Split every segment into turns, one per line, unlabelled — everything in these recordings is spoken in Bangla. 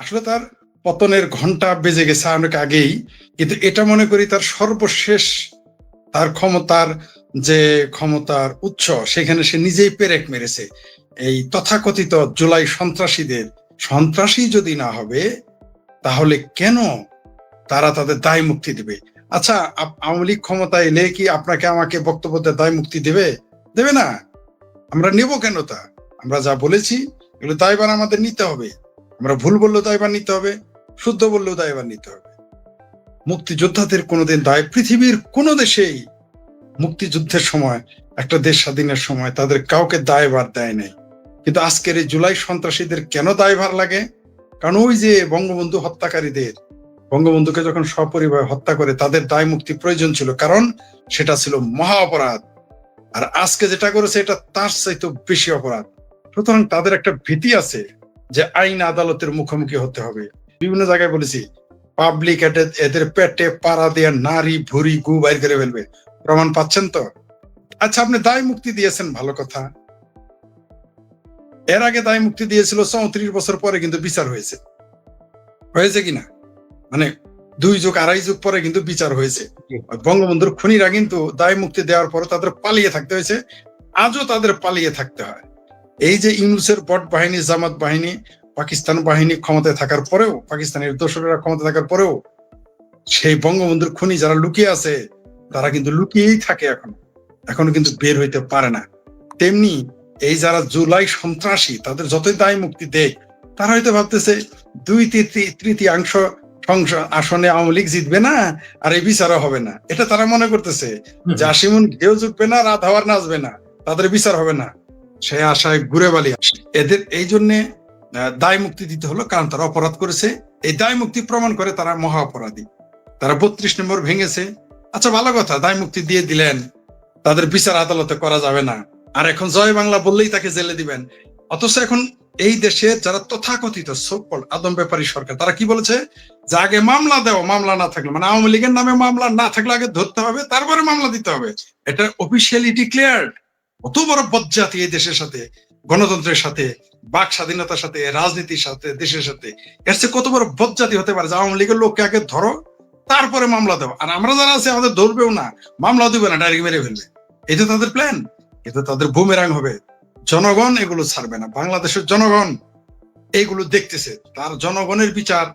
আসলে তার পতনের ঘণ্টা বেজে গেছে অনেক আগেই, কিন্তু এটা মনে করি তার সর্বশেষ তার ক্ষমতার যে ক্ষমতার উৎস, সেখানে সে নিজেই পেরেক মেরেছে। এই তথাকথিত জুলাই সন্ত্রাসীদের, সন্ত্রাসী যদি না হবে, তাহলে কেন তারা তাদের দায় মুক্তি দিবে? আচ্ছা আওয়ামী লীগ ক্ষমতায় এলে কি আপনাকে আমাকে বক্তব্য দায় মুক্তি দেবে? দেবে না। আমরা নেব কেন তা? আমরা যা বলেছি, এগুলো দায়ভার আমাদের নিতে হবে। আমরা ভুল বললেও দায়ভার নিতে হবে, শুদ্ধ বললেও দায়ভার নিতে হবে। মুক্তিযোদ্ধাদের কোনোদিন দায়, পৃথিবীর কোনো দেশেই মুক্তিযুদ্ধের সময়, একটা দেশ স্বাধীনের সময় তাদের কাউকে দায়ভার দেয় নাই। কিন্তু আজকের এই জুলাই সন্ত্রাসীদের কেন দায়ভার লাগে? কারণ ওই যে বঙ্গবন্ধু হত্যাকারীদের, বঙ্গবন্ধুকে যখন সপরিবার হত্যা করে তাদের দায় মুক্তি প্রয়োজন ছিল, কারণ সেটা ছিল মহা অপরাধ। আর আজকে যেটা করেছে, এটা তার চাইতে বেশি অপরাধ। সুতরাং তাদের একটা ভীতি আছে যে আইন আদালতের মুখোমুখি হতে হবে। বিভিন্ন জায়গায় বলেছি পাবলিক এদের পেটে পাড়া দিয়ে নারী ভুরি গু বাইর করে ফেলবে। প্রমাণ পাচ্ছেন তো? আচ্ছা আপনি দায় মুক্তি দিয়েছেন, ভালো কথা। এর আগে দায় মুক্তি দিয়েছিল চৌত্রিশ বছর পরে কিন্তু বিচার হয়েছে। হয়েছে কিনা মানে দুই যুগ, আড়াই যুগ পরে কিন্তু বিচার হয়েছে। বঙ্গবন্ধুর খুনিরা কিন্তু দায় মুক্তি দেওয়ার পরে তাদের পালিয়ে থাকতে হয়েছে। আজও তাদের পালিয়ে থাকতে হয়। এই যে ইউনুসের বট বাহিনী জামাত বাহিনী পাকিস্তান বাহিনী ক্ষমতায় থাকার পরেও পাকিস্তানের দোসরেরা ক্ষমতা থাকার পরেও সেই বঙ্গবন্ধুর খুনি যারা লুকিয়ে আছে তারা কিন্তু লুকিয়েই থাকে এখন। এখনও কিন্তু বের হইতে পারে না। তেমনি এই যারা জুলাই সন্ত্রাসী তাদের যতই দায় মুক্তি দেয় তারা হয়তো ভাবতেছে দুই তৃতীয় তৃতীয়াংশ আসনে আওয়ামী লীগ জিতবে না আর এই বিচারও হবে না। এটা তারা মনে করতেছে। যে আশিমুন কেউ জুটবে না রাত হওয়ার নাচবে না। তাদের বিচার হবে না। সে আশায় ঘুরে বালি আসে। এদের এই জন্যে দায় মুক্তি দিতে হলো, কারণ তারা অপরাধ করেছে। এই দায় মুক্তি প্রমাণ করে তারা মহা অপরাধী। তারা বত্রিশ নম্বর ভেঙেছে। আচ্ছা ভালো কথা, দায় মুক্তি দিয়ে দিলেন। তাদের বিচার আদালতে করা যাবে না। আর এখন জয় বাংলা বললেই তাকে জেলে দিবেন। অথচ এখন এই দেশে যারা তথাকথিত সকল আদম ব্যাপারী সরকার, তারা কি বলেছে? যে আগে মামলা দেওয়া মামলা না থাকলে মানে আওয়ামী লীগের নামে মামলা না থাকলে আগে ধরতে হবে, তারপরে মামলা দিতে হবে। এটা অফিসিয়ালি ডিক্লেয়ার্ড কত বড় বজ্জাতি এই দেশের সাথে, গণতন্ত্রের সাথে, বাক স্বাধীনতার সাথে, রাজনীতির সাথে, দেশের সাথে। এর চেয়ে কত বড় বজ্জাতি হতে পারে যে আওয়ামী লীগের লোককে আগে ধরো, তারপরে মামলা দেবো আর আমরা যারা আছে, আমাদের ধরবেও না। মামলা দিবে না, ডাইরেক্ট মেরে ফেলবে। এই তো তাদের প্ল্যান এটা তাদের বুমেরাং হবে। জনগণ এগুলো ছাড়বে না। বাংলাদেশের জনগণ এইগুলো দেখতেছে। তার জনগণের বিচার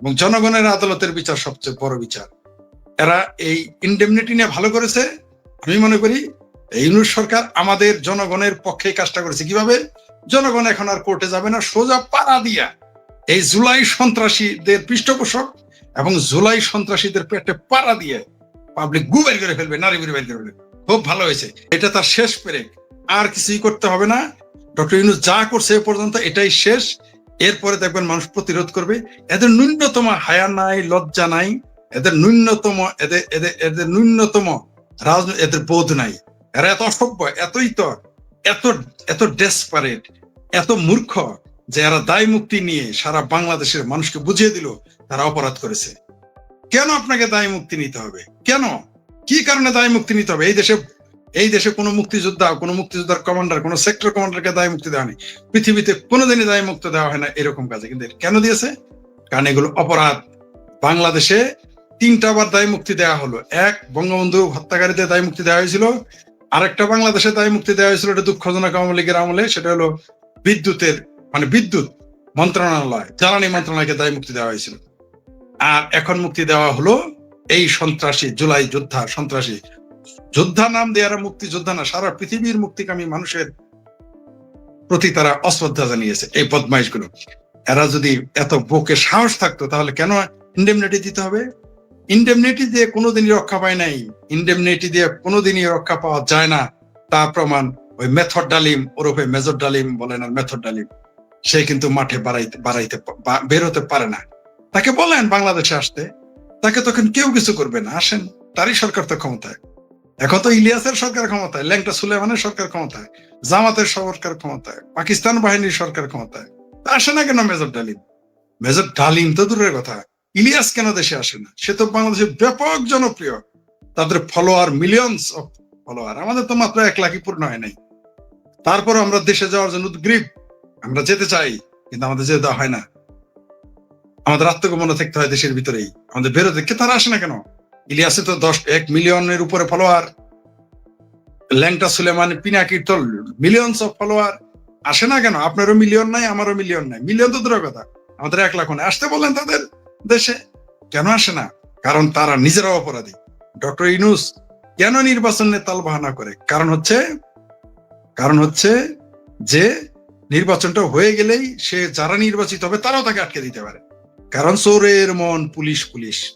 এবং জনগণের আদালতের বিচার সবচেয়ে বড় বিচার। এরা এই ইন্ডেমনিটি নিয়ে ভালো করেছে। আমি মনে করি ইউনুস সরকার আমাদের জনগণের পক্ষে কাজটা করেছে। কীভাবে? জনগণ এখন আর কোর্টে যাবে না, সোজা পাড়া দিয়া। এই জুলাই সন্ত্রাসীদের পৃষ্ঠপোষক এবং জুলাই সন্ত্রাসীদের পেটে পাড়া দিয়ে পাবলিক গু বের করে ফেলবে, নারী বের করে ফেলবে। খুব ভালো হয়েছে। এটা তার শেষ পেরেক। আর কিছুই করতে হবে না। ডক্টর ইউনুস যা করছে এ পর্যন্ত এটাই শেষ। এরপরে দেখবেন মানুষ প্রতিরোধ করবে। এদের ন্যূনতম হায়া নাই, লজ্জা নাই। এদের ন্যূনতম, এদের এদের এদের ন্যূনতম রাজনীতি এদের বোধ নাই। এরা এত অসভ্য, এতই তো, এত এত ডেসপারেট এত মূর্খ যে এরা দায় মুক্তি নিয়ে সারা বাংলাদেশের মানুষকে বুঝিয়ে দিল, তারা অপরাধ করেছে। কেন আপনাকে দায় মুক্তি নিতে হবে? কেন? কি কারণে দায় মুক্তি নিতে হবে? এই দেশে এই দেশে কোনো মুক্তিযোদ্ধা, কোনো মুক্তিযোদ্ধার কমান্ডার কোনো সেক্টর কমান্ডারকে দায় মুক্তি দেওয়া নেই। পৃথিবীতে কোনোদিনই দায় মুক্তি দেওয়া হয় না এরকম কাজে। কিন্তু কেন দিয়েছে? কারণ এগুলো অপরাধ। বাংলাদেশে তিনটা বার দায় মুক্তি দেওয়া হলো। এক, বঙ্গবন্ধু হত্যাকারীদের দায় মুক্তি দেওয়া হয়েছিল। আরেকটা বাংলাদেশে দায় মুক্তি দেওয়া হয়েছিল, এটা দুঃখজনক আওয়ামী লীগের আমলে, সেটা হলো বিদ্যুতের মানে বিদ্যুৎ মন্ত্রণালয়, জ্বালানি মন্ত্রণালয়কে দায় মুক্তি দেওয়া হয়েছিল। আর এখন মুক্তি দেওয়া হলো এই সন্ত্রাসী, জুলাই যোদ্ধা, সন্ত্রাসী। যোদ্ধা নাম দেয়ারা মুক্তি যোদ্ধা না, সারা পৃথিবীর মুক্তিকামী মানুষের প্রতি তারা অশ্রদ্ধা জানিয়েছে এই বদমাইশগুলো এরা যদি এত বুকে সাহস থাকতো, তাহলে কেন ইন্ডেমনিটি দিতে হবে? ইন্ডেমনিটি দিয়ে কোনোদিনই রক্ষা পায় নাই। ইন্ডেমনিটি দিয়ে কোনোদিনই রক্ষা পাওয়া যায় না। তা প্রমাণ ওই মেথড ডালিম ওরফে মেজর ডালিম বলেন আর মেথড ডালিম। সে কিন্তু মাঠে বাড়াইতে বাড়াইতে বা- বের হতে পারে না। তাকে বলেন বাংলাদেশে আসতে। তাকে তখন কেউ কিছু করবে না। আসেন, তারই সরকার তো ক্ষমতায়। এখন তো ইলিয়াসের সরকার ক্ষমতায়, ল্যাংটা সুলেমানের সরকার ক্ষমতায়, জামাতের সরকার ক্ষমতায়, পাকিস্তান বাহিনীর সরকার ক্ষমতায়। আসে না কেন মেজর ডালিম? মেজর ডালিম তো দূরের কথা। ইলিয়াস কেন দেশে আসে না? সে তো বাংলাদেশে ব্যাপক জনপ্রিয়। তাদের ফলোয়ার মিলিয়নস অফ ফলোয়ার আমাদের তো মাত্র এক লাখই পূর্ণ হয় নাই। তারপর আমরা দেশে যাওয়ার জন্য উদ্গ্রীব। আমরা যেতে চাই, কিন্তু আমাদের যেতে হয় না। আমাদের আত্মগমনে থাকতে হয় দেশের ভিতরেই। আমাদের বেরোতে কে তারা আসে না কেন? ইলিয়াসে তো দশ, এক মিলিয়নের উপরে ফলোয়ার ল্যাংটা সুলেমান পিনাকির তো মিলিয়নস অফ ফলোয়ার আসে না কেন? আপনারও মিলিয়ন নাই, আমারও মিলিয়ন নাই। মিলিয়ন তো দূরের কথা। আমাদের এক লাখ আসতে বললেন তাদের। দেশে কেন আসে না? কারণ তারা নিজেরাও অপরাধী। ডক্টর ইনুস কেন নির্বাচনে তাল বাহানা করে? কারণ হচ্ছে কারণ হচ্ছে যে নির্বাচনটা হয়ে গেলেই সে যারা নির্বাচিত হবে তারাও তাকে আটকে দিতে পারে। কারণ চোরের মন পুলিশ পুলিশ।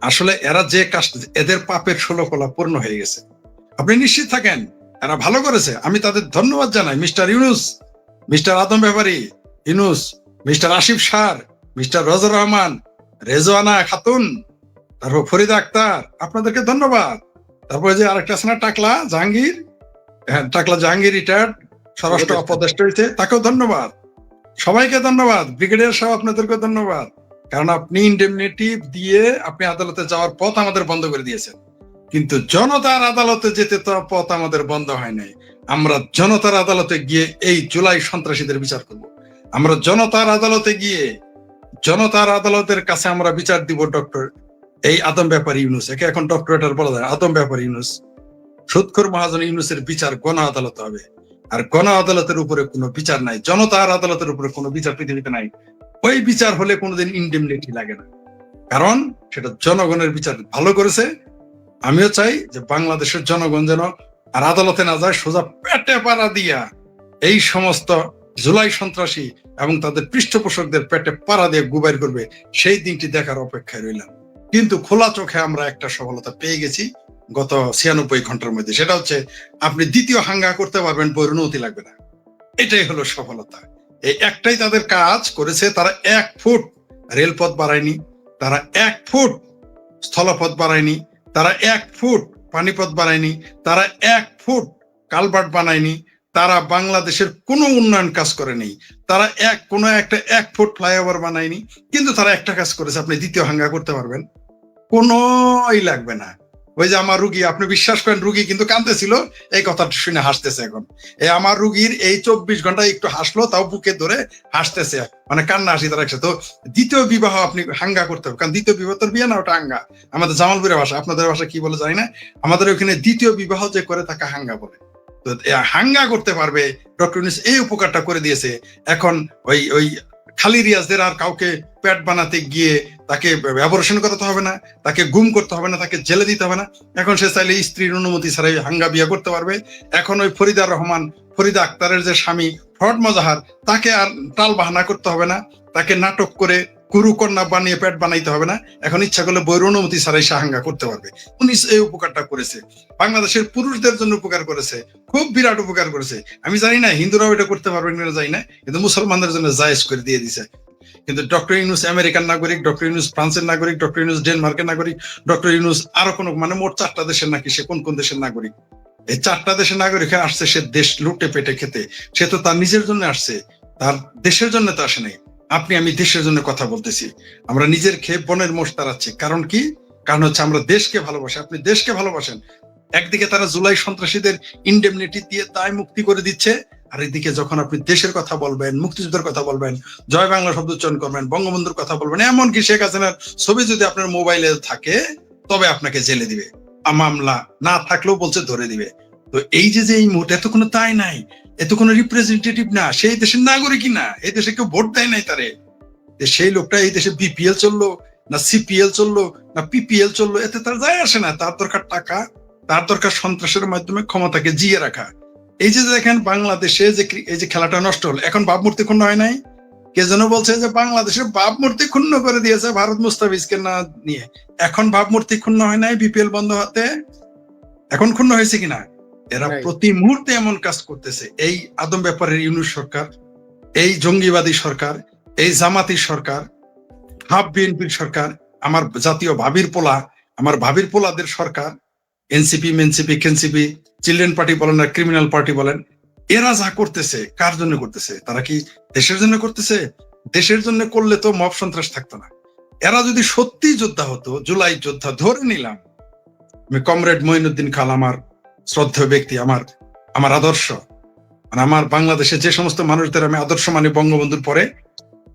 আসলে এরা যে কাজ, এদের পাপের ষোলো কলা পূর্ণ হয়ে গেছে। আপনি নিশ্চিত থাকেন, এরা ভালো করেছে। আমি তাদের ধন্যবাদ জানাই। Mister Yunus, mister Adam Bepari, Yunus, mister Asif sir mister রজর Rahman Rezwana Khatun তারপর ফরিদা আক্তার আপনাদেরকে ধন্যবাদ। তারপরে যে আরেকটা আছে না টাকলা জাহাঙ্গীর হ্যাঁ টাকলা জাহাঙ্গীর রিটায়ার্ড স্বরাষ্ট্র উপদেষ্টা হয়েছে তাকেও ধন্যবাদ। সবাইকে ধন্যবাদ ব্রিগেডিয়ার সাহেব আপনাদেরকে ধন্যবাদ। কারণ আপনি ইন্ডেমনিটি দিয়ে আপনি আদালতে যাওয়ার পথ আমাদের বন্ধ করে দিয়েছেন। কিন্তু জনতার আদালতে যেতে তো পথ আমাদের বন্ধ হয় নাই। আমরা জনতার আদালতে গিয়ে এই জুলাই সন্ত্রাসীদের বিচার করব। আমরা জনতার আদালতে গিয়ে জনতার আদালতের কাছে আমরা বিচার দিব ডক্টর এই আদম ব্যাপারী ইউনুস। একে এখন ডক্টরেটার বলা যায় আদম ব্যাপারী ইউনুস। সুৎখর মহাজন ইউনুসের বিচার গণ আদালত হবে। আর গণ আদালতের উপরে কোনো বিচার নাই। জনতার আদালতের উপরে কোনো বিচার পৃথিবীতে নাই। ওই বিচার হলে কোনোদিন ইন্ডেমনিটি লাগে না। কারণ সেটা জনগণের বিচার ভালো করেছে। আমিও চাই যে বাংলাদেশের জনগণ যেন আর আদালতে না যায়, সোজা পেটে পাড়া দিয়া এই সমস্ত জুলাই সন্ত্রাসী এবং তাদের পৃষ্ঠপোষকদের পেটে পাড়া দিয়ে গুবাইর করবে, সেই দিনটি দেখার অপেক্ষায় রইলাম। কিন্তু খোলা চোখে আমরা একটা সফলতা পেয়ে গেছি গত ছিয়ানব্বই ঘণ্টার মধ্যে। সেটা হচ্ছে, আপনি দ্বিতীয় হাঙ্গা করতে পারবেন বৈরনতি লাগবে না। এটাই হলো সফলতা। এই একটাই তাদের কাজ করেছে, তারা এক ফুট রেলপথ বাড়ায়নি, তারা এক ফুট স্থলপথ বাড়ায়নি, তারা এক ফুট পানিপথ বানায়নি তারা এক ফুট কালভার্ট বানায়নি তারা বাংলাদেশের কোনো উন্নয়ন কাজ করেনি তারা এক, কোনো একটা এক ফুট ফ্লাইওভার বানায়নি, কিন্তু তারা একটা কাজ করেছে, আপনি দ্বিতীয় হাঙ্গা করতে পারবেন। কোনোই লাগবে না। ওই যে আমার রুগী, আপনি বিশ্বাস করেন, রুগী কিন্তু কাঁদতেছিল, এই কথাটা শুনে হাসতেছে এখন। এই আমার রুগীর এই চব্বিশ ঘণ্টা একটু হাসলো, তাও বুকে ধরে হাসতেছে। মানে কান্না হাসি তার একসাথে। তো দ্বিতীয় বিবাহ আপনি হাঙ্গা করতে হবে, কারণ দ্বিতীয় বিবাহ তোর বিয়ে না, ওটা হাঙ্গা। আমাদের জামালপুরের ভাষা, আপনাদের ভাষা কি বলে জানি না। আমাদের ওখানে দ্বিতীয় বিবাহ যে করে, তাকে হাঙ্গা বলে। হাঙ্গা করতে পারবে। ডক্টর এই উপকারটা করে দিয়েছে। এখন ওই ওই খালি রিয়াজদের আর কাউকে প্যাট বানাতে গিয়ে তাকে ব্যবহারেশন করতে হবে না, তাকে গুম করতে হবে না, তাকে জেলে দিতে হবে না। এখন সে চাইলে স্ত্রীর অনুমতি ছাড়াই হাঙ্গা বিয়ে করতে পারবে। এখন ওই ফরিদার রহমান, ফরিদা আক্তারের যে স্বামী ফরড মজাহার, তাকে আর টাল বাহানা করতে হবে না। তাকে নাটক করে কুরু কন্যা বানিয়ে পেট বানাইতে হবে না। এখন ইচ্ছা করলে বইয়ের অনুমতি ছাড়াই সে হাঙ্গা করতে পারবে। উনি এই উপকারটা করেছে। বাংলাদেশের পুরুষদের জন্য উপকার করেছে। খুব বিরাট উপকার করেছে। আমি জানি না, হিন্দুরাও এটা করতে পারবেন কিনা জানি না, কিন্তু মুসলমানদের জন্য জায়েজ করে দিয়ে দিছে। কিন্তু ডক্টর ইউনুস আমেরিকান নাগরিক, ডক্টর ইউনুস ফ্রান্সের নাগরিক, ডক্টর ইউনুস ডেনমার্কের নাগরিক, ডক্টর ইউনুস আরও কোনো মানে মোট চারটা দেশের নাকি সে কোন কোন দেশের নাগরিক? এই চারটা দেশের নাগরিক আসছে, সে দেশ লুটে পেটে খেতে। সে তো তার নিজের জন্য আসছে, তার দেশের জন্য তো আসে নাই। আপনি, আমি দেশের জন্য কথা বলতেছি। আমরা নিজের খেয়ে বনের মোষ তাড়াচ্ছি। কারণ কি? কারণ হচ্ছে আমরা দেশকে ভালোবাসি। আপনি দেশকে ভালোবাসেন। একদিকে তারা জুলাই সন্ত্রাসীদের ইন্ডেমনিটি দিয়ে দায় মুক্তি করে দিচ্ছে, আর এদিকে যখন আপনি দেশের কথা বলবেন, মুক্তিযুদ্ধের কথা বলবেন, জয় বাংলা শব্দ উচ্চারণ করবেন, বঙ্গবন্ধুর কথা বলবেন এমনকি শেখ হাসিনার ছবি যদি আপনার মোবাইলে থাকে, তবে আপনাকে জেলে দিবে। মামলা না থাকলেও বলছে ধরে দিবে। তো এই যে যে এই মুহূর্তে এত কোনো তাই নাই এত কোনো রিপ্রেজেন্টেটিভ না, সেই দেশের নাগরিকই না, এই দেশে কেউ ভোট দেয় নাই তারে। সেই লোকটা এই দেশে বিপিএল চলল, না সিপিএল চলল, না পিপিএল চলল, এতে তার যায় আসে না, তার দরকার টাকা, তার দরকার সন্ত্রাসের মাধ্যমে ক্ষমতাকে জিয়ে রাখা। এই যে দেখেন বাংলাদেশে যে এই যে খেলাটা নষ্ট হলো, এখন ভাবমূর্তি ক্ষুণ্ণ হয় নাই? কে যেন বলছে যে বাংলাদেশের ভাবমূর্তি ক্ষুণ্ণ করে দিয়েছে ভারত মুস্তাফিজকে না নিয়ে। এখন ভাবমূর্তি ক্ষুণ্ণ হয় নাই বিপিএল বন্ধ হতে এখন ক্ষুণ্ণ হয়েছে কিনা? এরা প্রতি মুহূর্তে এমন কাজ করতেছে। এই আদম ব্যাপারের ইউনুস সরকার এই জঙ্গিবাদী সরকার এই জামাতি সরকার হাফ বিএনপির সরকার আমার জাতীয় ভাবির পোলা আমার ভাবির পোলাদের সরকার এনসিপি মেনসিপি কেনসিপি চিলড্রেন পার্টি বলেন আর ক্রিমিনাল পার্টি বলেন এরা যা করতেছে কার জন্য করতেছে? তারা কি দেশের জন্য করতেছে? দেশের জন্য করলে তো মব সন্ত্রাস থাকতো না। এরা যদি সত্যি যোদ্ধা হতো জুলাই যোদ্ধা ধরে নিলাম আমি কমরেড মঈনুদ্দিন খাল আমার শ্রদ্ধেয় ব্যক্তি আমার আমার আদর্শ। মানে আমার বাংলাদেশে যে সমস্ত মানুষদের আমি আদর্শ মানে বঙ্গবন্ধুর পরে,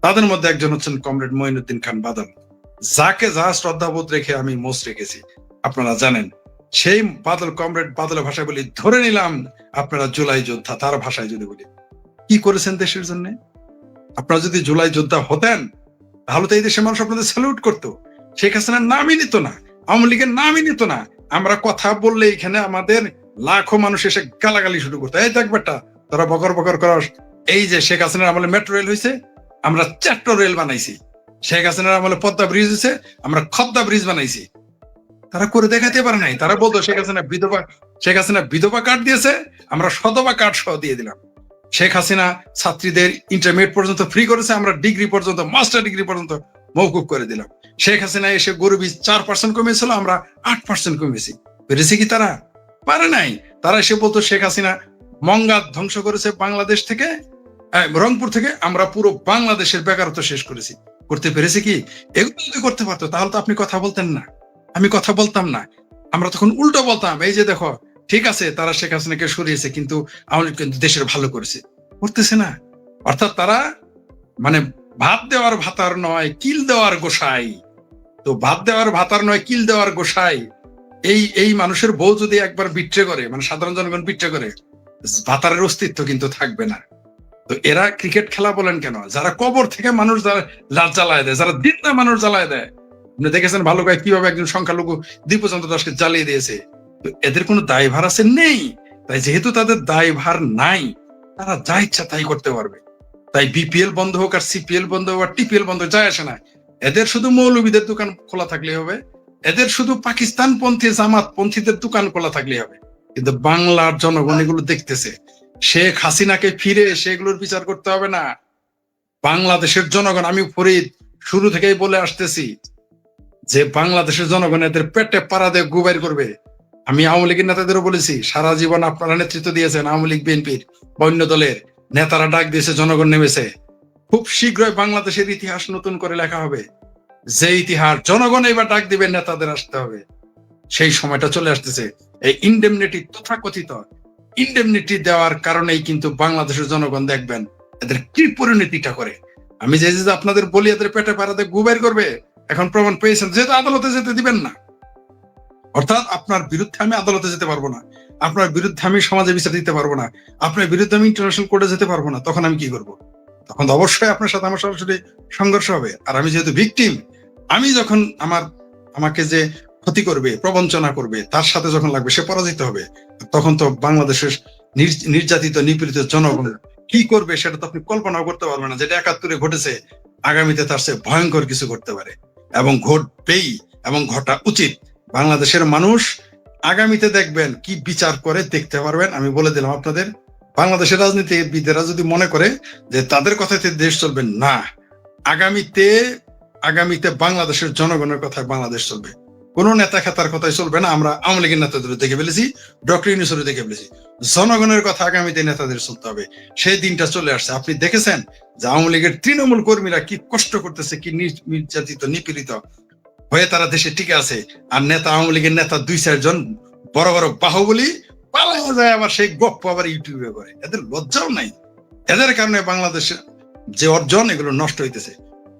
তাদের মধ্যে একজন হচ্ছেন কমরেড মঈনুদ্দিন খান বাদল। যাকে যা শ্রদ্ধাবোধ রেখে আমি মোস রেখেছি, আপনারা জানেন। সেই বাদল, কমরেড বাদলের ভাষায় বলি, ধরে নিলাম আপনারা জুলাই যোদ্ধা, তার ভাষায় যদি বলি। কি করেছেন দেশের জন্য? আপনারা যদি জুলাই যোদ্ধা হতেন, তাহলে তো এই দেশের মানুষ আপনাদের স্যালুট করতো। শেখ হাসিনার নামই নিত না, আওয়ামী লীগের নামই নিত না। আমরা কথা বললে এখানে আমাদের লাখো মানুষ এসে গালাগালি শুরু করতো। এই দেখ বেটা, তোরা বকর বকর করস। এই যে শেখ হাসিনার আমলে মেট্রো রেল হয়েছে আমরা চ্যাট্টো রেল বানাইছি। শেখ হাসিনার আমলে পদ্মা ব্রিজ হয়েছে আমরা খদ্দা ব্রিজ বানাইছি। তারা করে দেখাতে পারে নাই। তারা বলতো, শেখ হাসিনা বিধবা, শেখ হাসিনা বিধবা কার্ড দিয়েছে, আমরা সদবা কার্ড সহ দিয়ে দিলাম। শেখ হাসিনা ছাত্রীদের ইন্টারমিডিয়েট পর্যন্ত ফ্রি করেছে, আমরা ডিগ্রি পর্যন্ত মাস্টার ডিগ্রি পর্যন্ত মৌকুব করে দিলাম। শেখ হাসিনা এসে গরিবী চার পার্সেন্ট কমেছিল আমরা আট পার্সেন্ট কমেছি পেরেছে কি তারা? পারে নাই। তারা এসে বলতো, শেখ হাসিনা মঙ্গা ধ্বংস করেছে বাংলাদেশ থেকে রংপুর থেকে, আমরা পুরো বাংলাদেশের বেকারত্ব শেষ করেছি। করতে পেরেছে কি? এগুলো যদি করতে পারতো, তাহলে তো আপনি কথা বলতেন না। আমি কথা বলতাম না। আমরা তখন উল্টো বলতাম, এই যে দেখো, ঠিক আছে, তারা শেখ হাসিনাকে সরিয়েছে, কিন্তু আমাদের কিন্তু দেশের ভালো করেছে। করতেছে না। অর্থাৎ তারা মানে ভাত দেওয়ার ভাতার নয়, কিল দেওয়ার গোসাই। তো ভাত দেওয়ার ভাতার নয়, কিল দেওয়ার গোসাই। এই এই মানুষের বউ যদি একবার বিট্রে করে মানে সাধারণ জনগণ বিট্রে করে, ভাতারের অস্তিত্ব কিন্তু থাকবে না। তো এরা ক্রিকেট খেলা বলেন কেন? যারা কবর থেকে মানুষ যারা জ্বালায় দেয়, যারা দিন মানুষ জ্বালায় দেয়। আপনি দেখেছেন ভালো করে কীভাবে একজন সংখ্যালঘু দ্বীপচন্দ্র দাসকে জ্বালিয়ে দিয়েছে? তো এদের কোনো দায়ভার আছে? নেই। তাই যেহেতু তাদের দায়ভার নাই, তারা যা ইচ্ছা তাই করতে পারবে। তাই বিপিএল বন্ধ হোক আর সিপিএল বন্ধ হোক আর টিপিএল বন্ধ যায় আসে না। এদের শুধু মৌলবীদের দোকান খোলা থাকলে হবে। এদের শুধু পাকিস্তান পন্থী জামাত পন্থীদের দোকান খোলা থাকলে হবে। কিন্তু বাংলার জনগণ এগুলো দেখতেছে। শেখ হাসিনাকে ফিরে এসে এগুলোর বিচার করতে হবে না। বাংলাদেশের জনগণ, আমি ফরিদ, শুরু থেকেই বলে আসতেছি যে বাংলাদেশের জনগণ এদের পেটে পাড়া দিয়ে গুবাইর করবে। আমি আওয়ামী লীগের নেতাদেরও বলেছি, সারা জীবন আপনারা নেতৃত্ব দিয়েছেন আওয়ামী লীগ, বিএনপির বা অন্য দলের। নেতারা ডাক দিয়েছে, জনগণ নেমেছে। খুব শীঘ্রই বাংলাদেশের ইতিহাস নতুন করে লেখা হবে। যে ইতিহাস জনগণ এবার ডাক দিবে নেতাদের আসতে হবে। সেই সময়টা চলে আসতেছে। এই ইন্ডেমনিটি তথাকথিত। ইন্ডেমনিটি দেওয়ার কারণেই কিন্তু বাংলাদেশের জনগণ দেখবেন এদের কি পরিণতিটা করে। আমি যে যে আপনাদের বলি, এদের পেটে পাড়াতে গুবের করবে, এখন প্রমাণ পেয়েছেন। যেহেতু আদালতে যেতে দিবেন না। অর্থাৎ আপনার বিরুদ্ধে আমি আদালতে যেতে পারব না। আপনার বিরুদ্ধে আমি সমাজে বিচার দিতে পারব না। আপনার বিরুদ্ধে আমি ইন্টারন্যাশনাল কোর্টে যেতে পারব না। তখন আমি কি করব? তখন তো অবশ্যই আপনার সাথে আমার সরাসরি সংঘর্ষ হবে। আর আমি যেহেতু ভিকটিম আমি যখন আমার, আমাকে যে ক্ষতি করবে, প্রবঞ্চনা করবে, তার সাথে যখন লাগবে, সে পরাজিত হবে, তখন তো বাংলাদেশের নির্যাতিত, নিপীড়িত জনগণ কি করবে সেটা তো আপনি কল্পনাও করতে পারবেন না। যেটা একাত্তরে ঘটেছে, আগামীতে তার চেয়ে ভয়ঙ্কর কিছু করতে পারে। এবং ঘটবেই, এবং ঘটা উচিত। বাংলাদেশের মানুষ আগামীতে দেখবেন কি বিচার করে দেখতে পারবেন, আমি বলে দিলাম আপনাদের। বাংলাদেশের রাজনীতিবিদেরা যদি মনে করে যে তাদের কথাতে দেশ চলবে, না। আগামীতে আগামীতে বাংলাদেশের জনগণের কথায় বাংলাদেশ চলবে। কোন নেতা খেতার কথাই চলবে না, আমরা আওয়ামী লীগের নেতাদের দেখে ফেলেছি, ডক্টর ইউনুসের দেখে ফেলেছি। জনগণের কথা আগামীতে নেতাদের চলতে হবে। সেই দিনটা চলে আসছে। আপনি দেখেছেন যে আওয়ামী লীগের তৃণমূল কর্মীরা কি কষ্ট করতেছে, কি নির্যাতিত, নিপীড়িত হয়ে তারা দেশে টিকে আছে। আর নেতা, আওয়ামী লীগের নেতা দুই, চারজন বড় বড় বাহুবলি পালানো যায় আবার সেই গপ্প আবার ইউটিউবে করে। এদের লজ্জাও নাই। এদের কারণে বাংলাদেশে যে অর্জন, এগুলো নষ্ট হইতেছে।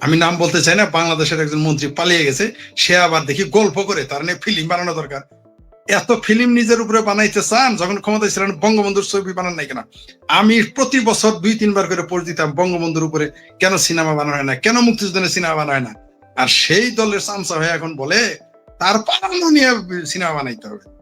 আমি নাম বলতে চাই না, বাংলাদেশের একজন মন্ত্রী পালিয়ে গেছে, সে আবার দেখি গল্প করে, তার নিয়ে ফিল্ম বানানো দরকার। এত ফিল্ম নিজের উপরে বানাইতে চান, যখন ক্ষমতায় ছিলেন, বঙ্গবন্ধুর ছবি বানান নাই কেন? আমি প্রতি বছর দুই, তিনবার করে দিতাম, বঙ্গবন্ধুর উপরে কেন সিনেমা বানানো হয় না, কেন মুক্তিযুদ্ধের সিনেমা বানানো হয় না? আর সেই দলের চামচা হয়ে এখন বলে, তার পালানো নিয়ে সিনেমা বানাইতে হবে।